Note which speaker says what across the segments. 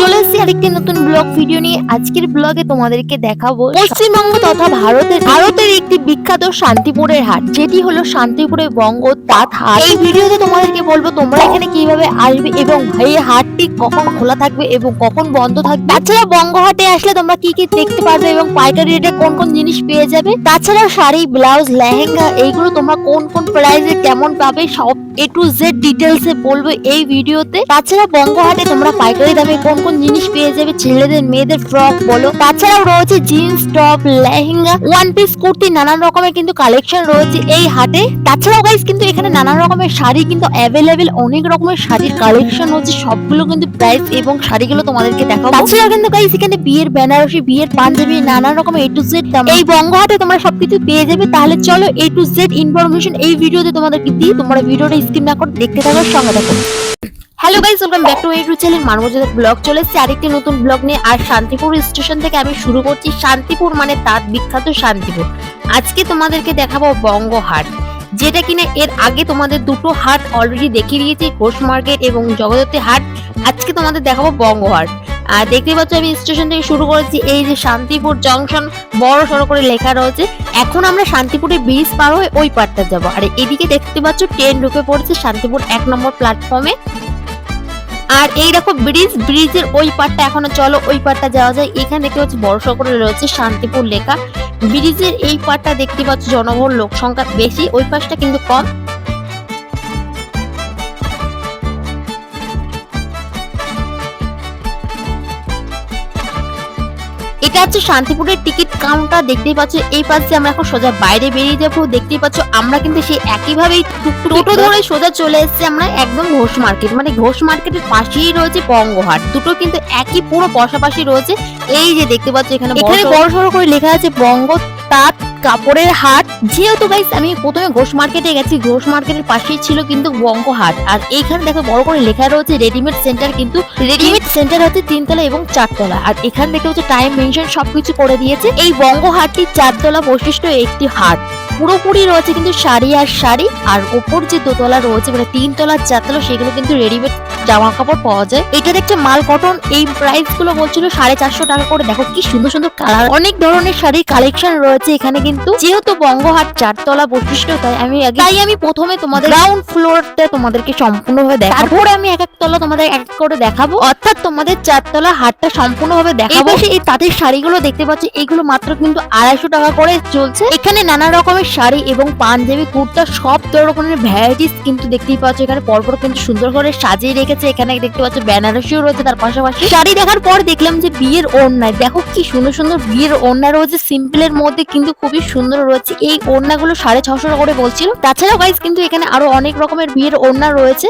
Speaker 1: চলে এসেছি আরেকটি নতুন ব্লগ ভিডিও নিয়ে। আজকের ব্লগে তোমাদেরকে দেখাবো পশ্চিমবঙ্গ তথা ভারতের ভারতের একটি বিখ্যাত শান্তিপুরের হাট, যেটি হলো শান্তিপুরের বঙ্গ তাঁত হাট। এই ভিডিওতে তোমাদেরকে বলব তোমরা এখানে কীভাবে আসবে এবং এই হাটটি কখন খোলা থাকবে এবং কখন বন্ধ থাকবে। তাছাড়া বঙ্গ হাটে আসলে তোমরা কি কি দেখতে পারবে এবং পাইকারি রেটে কোন কোন জিনিস পেয়ে যাবে? তাছাড়া শাড়ি, ব্লাউজ, লেহেঙ্গা, এইগুলো তোমরা কোন কোন প্রাইসে কেমন পাবে সব এ টু জেড ডিটেলস বলব এই ভিডিওতে। তাছাড়া বঙ্গহাটে তোমরা পাইকারি দামে কোন কোন জিনিস পেয়ে যাবে, ছেলেদের, মেয়েদের ফ্রক বলো। তাছাড়াও রয়েছে jeans top lehenga one piece kurti, নানান রকমের কিন্তু কালেকশন রয়েছে এই হাটে। তাছাড়াও গাইস কিন্তু এখানে নানান রকমের শাড়ি কিন্তু অ্যাভেলেবেল অনেক রকমের শাড়ির কালেকশন হচ্ছে সবগুলো কিন্তু প্রাইস এবং শাড়িগুলো তোমাদেরকে দেখাবো। তাছাড়া কিন্তু গাইস এখানে বিয়ের বেনারসি, বিয়ের পাঞ্জাবি, নানান রকমের এ টু জেড এই বঙ্গহাটে তোমরা সবকিছু পেয়ে যাবে, তাহলে চলো এ টু জেড ইনফরমেশন এই ভিডিওতে তোমাদেরকে দিই, তোমরা ভিডিওটা স্কিপ না করে দেখতে থাকো, সঙ্গে থাকো। Hello guys welcome back to YouTube channel মানবজাতের vlog চলে এসেছে আরেকটি নতুন ব্লগ নিয়ে, আর শান্তিপুর স্টেশন থেকে আমি শুরু করছি শান্তিপুর মানে তাঁত বিখ্যাত শান্তিপুর। আজকে তোমাদেরকে দেখাবো বঙ্গহাট, যেটা কিনা এর আগে তোমাদের দুটো হাট অলরেডি দেখিয়ে দিয়েছি, ঘোষ মার্কেট এবং জগদ্ধাত্রী হাট। আজকে তোমাদের দেখাবো বঙ্গহাট। আর দেখতে পাচ্ছ, আমি স্টেশন থেকে শুরু করেছি, এই যে শান্তিপুর জংশন বড় সড়ো করে লেখা রয়েছে। এখন আমরা শান্তিপুরে ব্রিজ পার হয়ে ওই পারটা যাব। আর এদিকে দেখতে পাচ্ছ ট্রেন ঢুকে পড়েছে শান্তিপুর এক নম্বর প্ল্যাটফর্মে আর এই দেখো ব্রিজ, ব্রিজের ওই পারটা এখনও চলো, ওই পারটা যাওয়া যায়। এখানে দেখতে পাচ্ছি বড় করে রয়েছে, শান্তিপুর লেখা ব্রিজের এই পারটা দেখতে পাচ্ছ জনবহুল, লোক সংখ্যা বেশি, ওই পাশটা কিন্তু কম। এটা হচ্ছে শান্তিপুরের টিকিট কাউন্টার দেখতেই পাচ্ছ এই পাশে আমরা এখন সোজা বাইরে বেরিয়ে যাব দেখতেই পাচ্ছ আমরা কিন্তু সেই একইভাবেই টোটো ধরে সোজা চলে এসেছি আমরা একদম ঘোষ মার্কেট মানে ঘোষ মার্কেটের পাশেই রয়েছে বঙ্গহাট দুটো কিন্তু একই পুরো পাশাপাশি রয়েছে এই যে দেখতে পাচ্ছ এখানে এখানে বড় সড়ো করে লেখা আছে বঙ্গ তাঁত কাপড়ের হাট, যেহেতু গাইস আমি প্রথমে ঘোষ মার্কেটে গেছি, ঘোষ মার্কেটের পাশেই ছিল কিন্তু বঙ্গ হাট। আর এইখানে দেখো বড় করে লেখা রয়েছে রেডিমেড সেন্টার কিন্তু রেডিমেড সেন্টার হচ্ছে তিনতলা এবং চারতলা। আর এখান থেকে হচ্ছে টাইম মেনশন সবকিছু করে দিয়েছে। এই বঙ্গ হাটটি চারতলা বৈশিষ্ট্য একটি হাট। পুরোপুরি রয়েছে কিন্তু শাড়ি আর শাড়ি আর ওপর যে দোতলা রয়েছে মানে তিন তিনতলা চারতলা সেগুলো কিন্তু রেডিমেড জামা কাপড় পাওয়া যায়। এটা দেখছে মাল কটন এই প্রাইসগুলো বলছিল সাড়ে চারশো টাকা করে। দেখো কি সুন্দর সুন্দর কালার অনেক ধরনের শাড়ির কালেকশন রয়েছে এখানে কিন্তু। যেহেতু বঙ্গহাট চারতলা বৈশিষ্ট্য তাই আমি তাই আমি প্রথমে তোমাদের গ্রাউন্ড ফ্লোরটা তোমাদেরকে সম্পূর্ণভাবে দেখাবো। তারপরে আমি এক এক তলা তোমাদের এক এক করে দেখাবো। অর্থাৎ তোমাদের চারতলা হাটটা সম্পূর্ণভাবে দেখাবো। এই তাদের শাড়িগুলো দেখতে পাচ্ছি এগুলো মাত্র কিন্তু আড়াইশো টাকা করে চলছে। এখানে নানা রকমের শাড়ি এবং পাঞ্জাবি, কুর্তা সব ধরনের ভ্যারাইটিস কিন্তু দেখতেই পাচ্ছ এখানে। পরপর কিন্তু সুন্দর করে সাজিয়ে রেখেছে। এখানে দেখতে পাচ্ছ বেনারসিও রয়েছে তার পাশাপাশি। শাড়ি দেখার পর দেখলাম যে বিয়ের ওড়নায় দেখো কি সুন্দর সুন্দর বিয়ের ওড়না রয়েছে। সিম্পলের মধ্যে কিন্তু খুবই সুন্দর রয়েছে। এই ওড়নাগুলো সাড়ে ছশো করে বলছিল। তাছাড়াও গাইজ কিন্তু এখানে আরও অনেক রকমের বিয়ের ওড়না রয়েছে।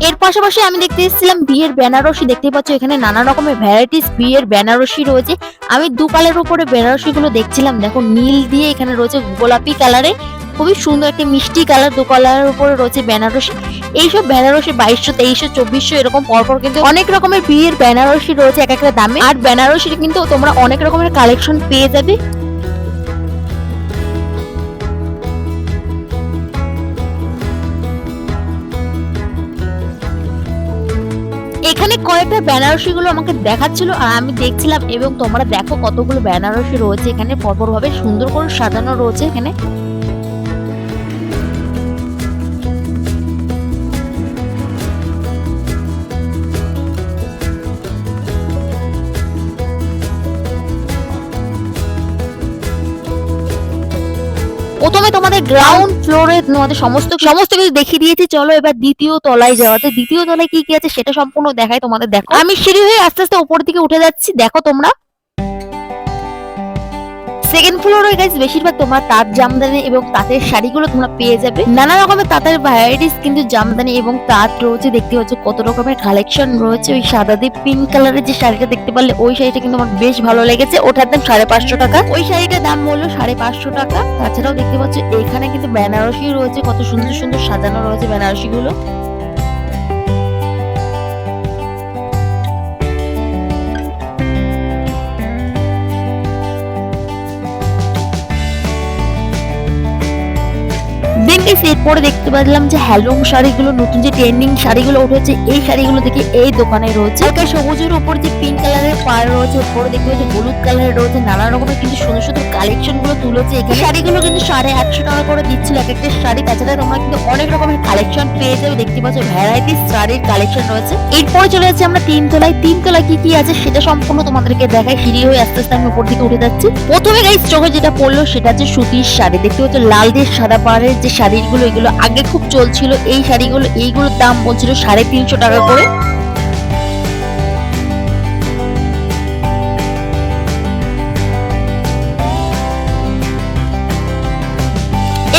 Speaker 1: এর পাশাপাশি আমি দেখতে এসেছিলাম বিয়ের বেনারসি। দেখতে পাচ্ছ এখানে নানা রকমের ভ্যারাইটিস বিয়ের বেনারসি রয়েছে। আমি দু কালের উপরে বেনারসি গুলো দেখছিলাম। দেখো, নীল দিয়ে এখানে রয়েছে গোলাপি কালারে খুবই সুন্দর একটা মিষ্টি কালার দু কালারের উপরে রয়েছে বেনারসি। এইসব বেনারসি বাইশশো, তেইশশো, চব্বিশশো এরকম পরপর কিন্তু অনেক রকমের বিয়ের বেনারসি রয়েছে এক একটা দামে। আর বেনারসির কিন্তু তোমরা অনেক রকমের কালেকশন পেয়ে যাবে। কয়েকটা বেনারসি গুলো আমাকে দেখাচ্ছিল আর আমি দেখছিলাম এবং তোমরা দেখো কতগুলো বেনারসি রয়েছে এখানে। পরপর ভাবে সুন্দর করে সাজানো রয়েছে এখানে। প্রথমে তোমাদের গ্রাউন্ড ফ্লোরে তোমাদের সমস্ত সমস্ত কিছু দেখিয়ে দিয়েছি। চলো এবার দ্বিতীয় তলায় যাওয়াতে, দ্বিতীয় তলায় কি কি আছে সেটা সম্পূর্ণ দেখায় তোমাদের দেখো। আমি সিঁড়ি হয়ে আস্তে আস্তে উপর দিকে উঠে যাচ্ছি, দেখো তোমরা। সেকেন্ড ফ্লোরে গাইজ বেশিরভাগ তোমরা তাঁত জামদানি এবং তাঁতের শাড়িগুলো তোমরা পেয়ে যাবে। নানা রকমের তাঁতের ভ্যারাইটিস কিন্তু জামদানি এবং তাঁত রয়েছে। দেখতে পাচ্ছ কত রকমের কালেকশন রয়েছে। ওই সাদা দিয়ে পিঙ্ক কালারের যে শাড়িটা দেখতে পারলে, ওই শাড়িটা কিন্তু আমার বেশ ভালো লেগেছে। ওটার দাম সাড়ে পাঁচশো টাকা। ওই শাড়িটার দাম বলল সাড়ে পাঁচশো টাকা। তাছাড়াও দেখতে পাচ্ছ, এখানে কিন্তু বেনারসি রয়েছে। কত সুন্দর সুন্দর সাজানো রয়েছে বেনারসি গুলো এরপরে দেখতে পেলাম যে হ্যালুম শাড়িগুলো, নতুন যে ট্রেন্ডিং শাড়িগুলো উঠেছে, এই শাড়িগুলো দেখে এই দোকানে রয়েছে। হালকা সবুজের উপর যে পিঙ্ক কালারের পার রয়েছে, উপরে দেখতে পাচ্ছি হলুদ কালারের রয়েছে, নানা রকমের কিন্তু সুন্দর সুন্দর কালেকশনগুলো তুলেছে এখানে। শাড়িগুলো কিন্তু সাড়ে আটশো টাকা করে দিচ্ছিল এক একটা শাড়ি, তাছাড়া তোমরা কিন্তু অনেক রকমের কালেকশন পেয়ে যাবে, দেখতে পাচ্ছ ভ্যারাইটি শাড়ির কালেকশন রয়েছে। এরপরে চলে যাচ্ছি আমরা তিন তলায়। তিন তলায় কি কি আছে সেটা সম্পূর্ণ তোমাদেরকে দেখাই, সিঁড়ি হয়ে আস্তে আস্তে আমি উপর দিকে উঠে যাচ্ছি। প্রথমে গাইস চোখে যেটা পড়ল সেটা হচ্ছে সুতির শাড়ি, দেখতে পাচ্ছ লাল দিয়ে সাদা পাড়ের যে শাড়িগুলো এগুলো আগে খুব চলছিল। এই শাড়িগুলো এইগুলোর দাম বলছিল সাড়ে তিনশো টাকা করে।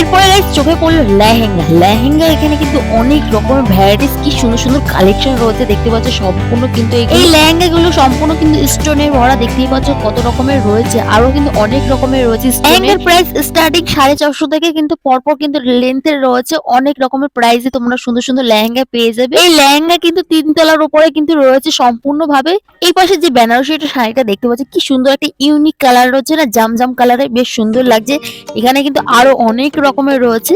Speaker 1: এরপরে guys চোখে পড়ল লেহেঙ্গা। লেহেঙ্গা এখানে কিন্তু অনেক রকমের ভ্যারাইটিস কি সুন্দর সুন্দর কালেকশন রয়েছে দেখতে পাচ্ছ সম্পূর্ণ কিন্তু এই- এই লেহেঙ্গা গুলো সম্পূর্ণ কিন্তু স্টোনের ভরা দেখতেই পাচ্ছ কত রকমের রয়েছে আরও কিন্তু অনেক রকমের রয়েছে লেহেঙ্গার প্রাইস স্টার্টিং সাড়ে চারশো থেকে কিন্তু পরপর কিন্তু লেন্থের রয়েছে অনেক রকমের প্রাইসে তোমরা সুন্দর সুন্দর লেহেঙ্গা পেয়ে যাবে। এই লেহেঙ্গা কিন্তু তিন তলার উপরে কিন্তু রয়েছে সম্পূর্ণ ভাবে এই পাশে যে বেনারসি একটা শাড়িটা দেখতে পাচ্ছি কি সুন্দর একটা ইউনিক কালার রয়েছে না জামজাম কালারের বেশ সুন্দর লাগছে। এখানে কিন্তু আরও অনেক রকমের রয়েছে।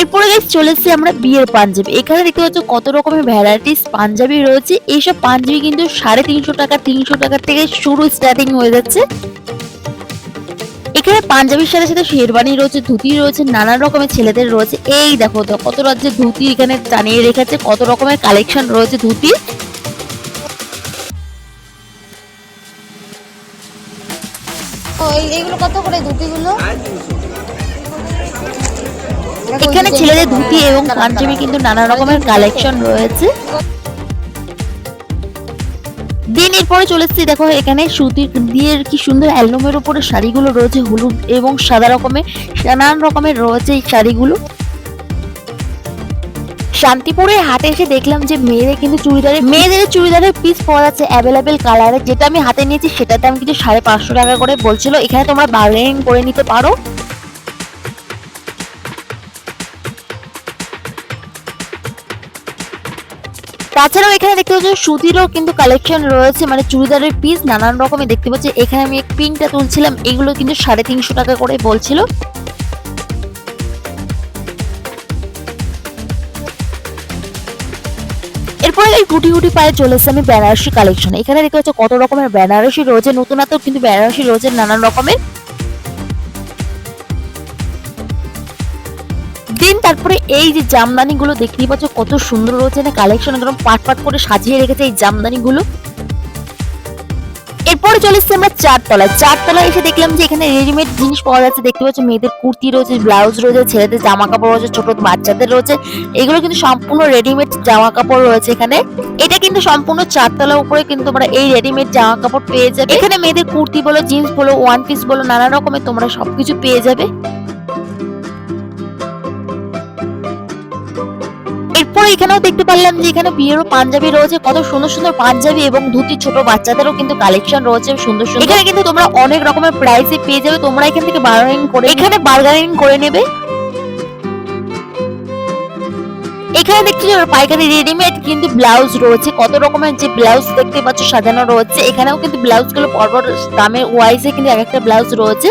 Speaker 1: এরপরে গাইস চলে আমরা বিয়ের পাঞ্জাবি। এখানে দেখতে পাচ্ছ কত রকমের ভ্যারাইটিস পাঞ্জাবি রয়েছে। এইসব পাঞ্জাবি কিন্তু সাড়ে তিনশো টাকা তিনশো টাকা থেকে শুরু স্টার্টিং হয়ে যাচ্ছে। এখানে পাঞ্জাবির সাথে সাথে শেরবানি রয়েছে, ধুতি রয়েছে নানান রকমের ছেলেদের রয়েছে। এই দেখো তো, কত রাজ্যে ধুতি এখানে টানিয়ে রেখেছে, কত রকমের কালেকশন রয়েছে ধুতি।
Speaker 2: এইগুলো কত করে ধুতিগুলো?
Speaker 1: এখানে ছেলেদের ধুতি এবং পাঞ্জাবি কিন্তু নানা রকমের কালেকশন রয়েছে। দিন এরপরে চলে এসেছি, দেখো এখানে সুতির দিয়ে কি সুন্দর অ্যালবামের উপরে শাড়িগুলো রয়েছে, হলুদ এবং সাদা রকমের, নানান রকমের রয়েছে এই শাড়িগুলো। শান্তিপুরের হাটে এসে দেখলাম যে মেয়েদের কিন্তু চুড়িদারের, মেয়েদের চুড়িদারের পিস পাওয়া যাচ্ছে অ্যাভেলেবেল কালারে যেটা আমি হাতে নিয়েছি সেটার দাম কিন্তু সাড়ে পাঁচশো টাকা করে বলছিল। এখানে তোমরা বার্গেনিং করে নিতে পারো। তাছাড়াও এখানে দেখতে পাচ্ছি সুতিরও কিন্তু কালেকশন রয়েছে মানে চুড়িদারের পিস নানান রকমের। দেখতে পাচ্ছি এখানে আমি এক তুলছিলাম, এগুলো কিন্তু সাড়ে তিনশো টাকা করে বলছিল। এই গুটি গুটি পায়ে আমি বেনারসি কালেকশন এখানে দেখতে হচ্ছে কত রকমের বেনারসি রয়েছে নতুনত্ব কিন্তু বেনারসি রয়েছে নানান রকমের। দেন তারপরে এই যে জামদানি গুলো দেখতেই পাচ্ছ কত সুন্দর রয়েছে না কালেকশন একদম পাট পাট করে সাজিয়ে রেখেছে এই জামদানি গুলো এরপরে চলে এসেছি আমরা চারতলায়। চারতলায় এসে দেখলাম যে এখানে রেডিমেড জিনিস পাওয়া যাচ্ছে। দেখতে পাচ্ছি মেয়েদের কুর্তি রয়েছে ব্লাউজ রয়েছে, ছেলেদের জামা কাপড় রয়েছে ছোট বাচ্চাদের রয়েছে। এগুলো কিন্তু সম্পূর্ণ রেডিমেড জামা কাপড় রয়েছে এখানে। এটা কিন্তু সম্পূর্ণ চারতলার উপরে কিন্তু তোমরা এই রেডিমেড জামা কাপড় পেয়ে যাবে। এখানে মেয়েদের কুর্তি বলো জিন্স বলো ওয়ান পিস বলো, নানা রকমের তোমরা সবকিছু পেয়ে যাবে। এরপর এখানেও দেখতে পারলাম যে এখানে বিয়েরও পাঞ্জাবি রয়েছে কত সুন্দর সুন্দর পাঞ্জাবি এবং ধুতি ছোট বাচ্চাদেরও কিন্তু কালেকশন রয়েছে সুন্দর সুন্দর। এখানে কিন্তু তোমরা অনেক রকমের প্রাইসে পেয়ে যাবে তোমরা এখান থেকে বার্গেনিং করে এখানে বার্গেনিং করে নেবে। এখানে দেখছি যে পাইকারি রেডিমেড কিন্তু ব্লাউজ রয়েছে কত রকমের যে ব্লাউজ দেখতে পাচ্ছ সাজানো রয়েছে। এখানেও কিন্তু ব্লাউজগুলো পরপর দামের ওয়াইজে কিন্তু এক একটা ব্লাউজ রয়েছে।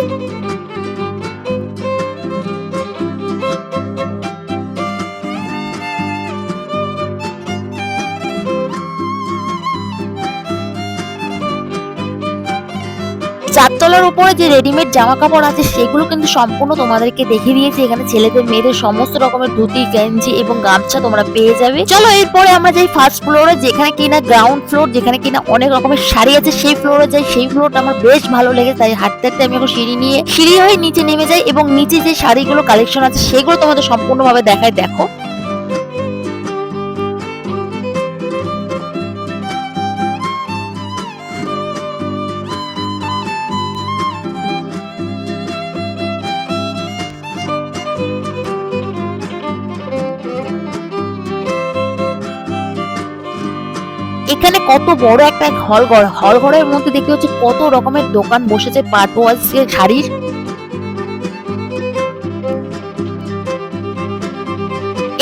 Speaker 1: চারতলার উপরে যে রেডিমেড জামা কাপড় আছে, সেগুলো কিন্তু সম্পূর্ণ তোমাদেরকে দেখিয়ে দিয়েছি। এখানে ছেলেদের, মেয়েদের সমস্ত রকমের ধুতি, গেঞ্জি এবং গামছা তোমরা পেয়ে যাবে। চলো, এরপরে আমরা যাই ফার্স্ট ফ্লোরে যেখানে কিনা গ্রাউন্ড ফ্লোর যেখানে কিনা অনেক রকমের শাড়ি আছে, সেই ফ্লোরে যাই। সেই ফ্লোরটা আমার বেশ ভালো লেগে তাই হাঁটতে হাঁটতে আমি এখন সিঁড়ি নিয়ে, সিঁড়ি হয়ে নিচে নেমে যাই এবং নিচে যে শাড়িগুলো কালেকশন আছে, সেগুলো তোমাদের সম্পূর্ণভাবে দেখায়। দেখো এখানে কত বড় একটা হল ঘর হল ঘরের মধ্যে দেখতে হচ্ছে কত রকমের দোকান বসেছে পাটওয়াজ শাড়ির।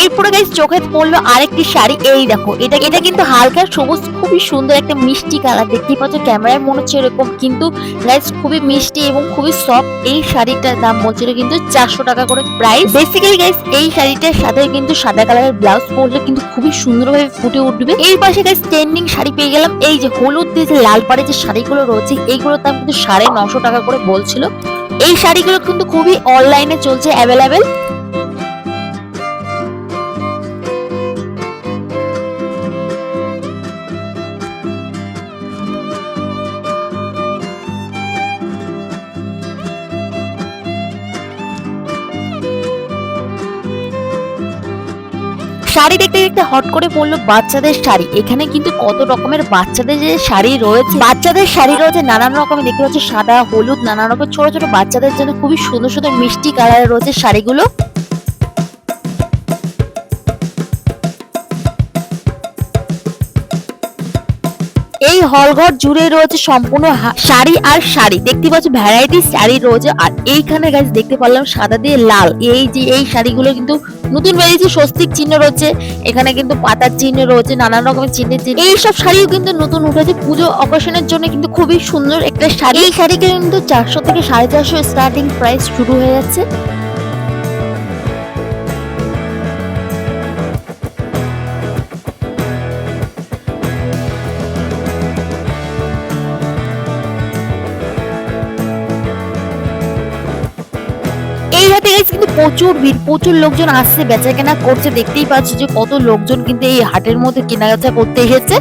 Speaker 1: এরপরে গাইস চোখে পড়ল আরেকটি শাড়ি, এই দেখো, এটা এটা কিন্তু হালকা সবুজ, খুবই সুন্দর একটা মিষ্টি কালার দেখতেই পাচ্ছ ক্যামেরায় মনে হচ্ছে এরকম, কিন্তু গাইস খুবই মিষ্টি এবং খুবই সফট এই শাড়িটার দাম বলছিল কিন্তু চারশো টাকা করে প্রাইস বেসিক্যালি গাইস এই শাড়িটার সাথে কিন্তু সাদা কালারের ব্লাউজ পরলে কিন্তু খুবই সুন্দরভাবে ফুটে উঠবে। এই পাশে গাইস ট্রেন্ডিং শাড়ি পেয়ে গেলাম, এই যে হলুদ দিয়ে যে লাল পাড়ে যে শাড়িগুলো রয়েছে, এইগুলোর দাম কিন্তু সাড়ে নশো টাকা করে বলছিল। এই শাড়িগুলো কিন্তু খুবই অনলাইনে চলছে অ্যাভেলেবেল শাড়ি দেখতে দেখতে হট করে পড়ল বাচ্চাদের শাড়ি। এখানে কিন্তু কত রকমের বাচ্চাদের যে শাড়ি রয়েছে। বাচ্চাদের শাড়ি রয়েছে, নানান রকমের দেখতে পাচ্ছি সাদা, হলুদ, নানান রকম। ছোট ছোট বাচ্চাদের জন্য খুবই সুন্দর সুন্দর মিষ্টি কালারের রয়েছে শাড়িগুলো। এই হলঘর জুড়ে রয়েছে সম্পূর্ণ শাড়ি আর শাড়ি। দেখতে পাচ্ছ ভ্যারাইটি শাড়ি রয়েছে। আর এইখানে গাছ দেখতে পারলাম সাদা দিয়ে লাল। এই যে, এই শাড়িগুলো কিন্তু নতুন বেরিয়েছে, স্বস্তিক চিহ্ন রয়েছে। এখানে কিন্তু পাতার চিহ্ন রয়েছে, নানান রকমের চিহ্নের চিহ্ন। এইসব শাড়িও কিন্তু নতুন উঠেছে। পুজো অকেশনের জন্য কিন্তু খুবই সুন্দর একটা শাড়ি। এই শাড়িকে কিন্তু চারশো থেকে সাড়ে চারশো স্টার্টিং প্রাইস শুরু হয়ে যাচ্ছে। প্রচুর ভিড়, প্রচুর লোকজন আসছে বেচা কেনা করছে। দেখতেই পাচ্ছি যে কত লোকজন কিন্তু এই হাটের মধ্যে কেনাবেচা করতে এসেছে।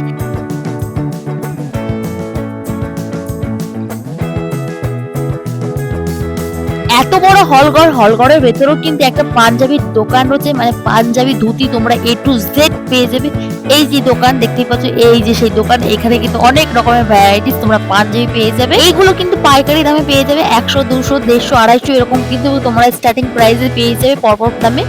Speaker 1: এত বড় হলঘর, হলঘরের ভেতরেও কিন্তু একটা পাঞ্জাবির দোকান রয়েছে মানে পাঞ্জাবি ধুতি তোমরা এ টু জেড পেয়ে যাবে। এই যে দোকান দেখতে পাচ্ছ, এই যে সেই দোকান, এখানে কিন্তু অনেক রকমের ভ্যারাইটিস তোমরা পাঞ্জাবি পেয়ে যাবে। এইগুলো কিন্তু পাইকারি দামে পেয়ে যাবে, একশো, দুশো, দেড়শো, আড়াইশো, এরকম কিন্তু তোমরা স্টার্টিং প্রাইসে পেয়ে যাবে, পরপর দামে।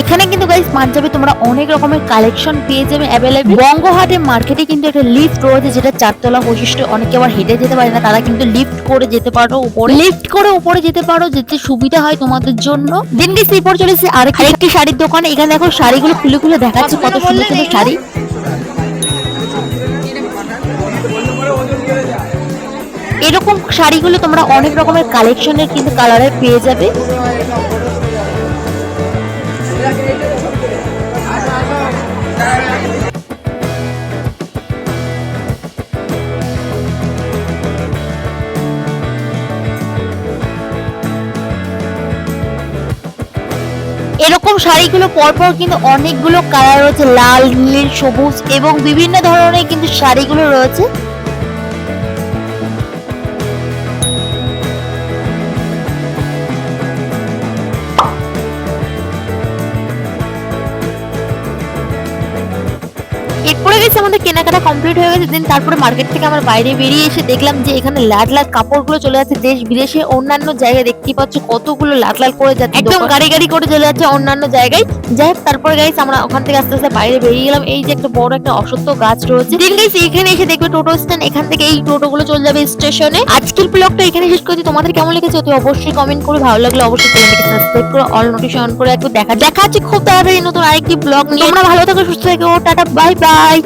Speaker 1: এখানে কিন্তু গাইস পাঞ্জাবি তোমরা অনেক রকমের কালেকশন পেয়ে যাবে অ্যাভেলেবল বঙ্গহাটে মার্কেটে কিন্তু একটা লিফট রয়েছে যেটা চারতলা বৈশিষ্ট্য অনেকে আবার হেঁটে যেতে পারে না তারা কিন্তু লিফট করে যেতে পারো উপরে। লিফট করে উপরে যেতে পারো যেতে সুবিধা হয় তোমাদের জন্য। দিন গেছে এরপর চলেছে আরেকটি শাড়ির দোকানে এখানে দেখো শাড়িগুলো খুলে খুলে দেখাচ্ছে কত সুন্দর সুন্দর শাড়ি। এরকম শাড়িগুলো তোমরা অনেক রকমের কালেকশনের কিন্তু কালারের পেয়ে যাবে। শাড়িগুলো পরপর কিন্তু অনেকগুলো কালার রয়েছে, লাল, নীল, সবুজ এবং বিভিন্ন ধরনের কিন্তু শাড়িগুলো রয়েছে। এরপরে গেছে আমাদের কেনাকাটা কমপ্লিট হয়ে গেছে দেন তারপরে মার্কেট থেকে আমরা বাইরে বেরিয়ে এসে দেখলাম যে এখানে লাল লাল কাপড়গুলো চলে যাচ্ছে দেশ বিদেশে অন্যান্য জায়গায় দেখতে পাচ্ছ কতগুলো লাল লাল করে যাচ্ছে একদম গাড়ি গাড়ি করে চলে যাচ্ছে অন্যান্য জায়গায়। যাই হোক তারপরে গাইস আমরা ওখান থেকে আস্তে আস্তে বাইরে বেরিয়ে গেলাম। এই যে একটা বড় একটা অসত্য গাছ রয়েছে। দিন গাইস এখানে এসে দেখবে টোটো স্ট্যান্ড এখান থেকে এই টোটো গুলো চলে যাবে স্টেশনে আজকের ব্লগটা এখানে শেষ করছি। তোমাদের কেমন লেগেছে অতি অবশ্যই কমেন্ট করে ভালো লাগলে অবশ্যই চ্যানেলটিকে সাবস্ক্রাইব করে অল নোটিফিকেশন অন করে একটু দেখা দেখা আছে খুব তাড়াতাড়ি নতুন আরেকটি ব্লগ নিয়ে। তোমরা ভালো থাকো সুস্থ থেকো টাটা বাই বাই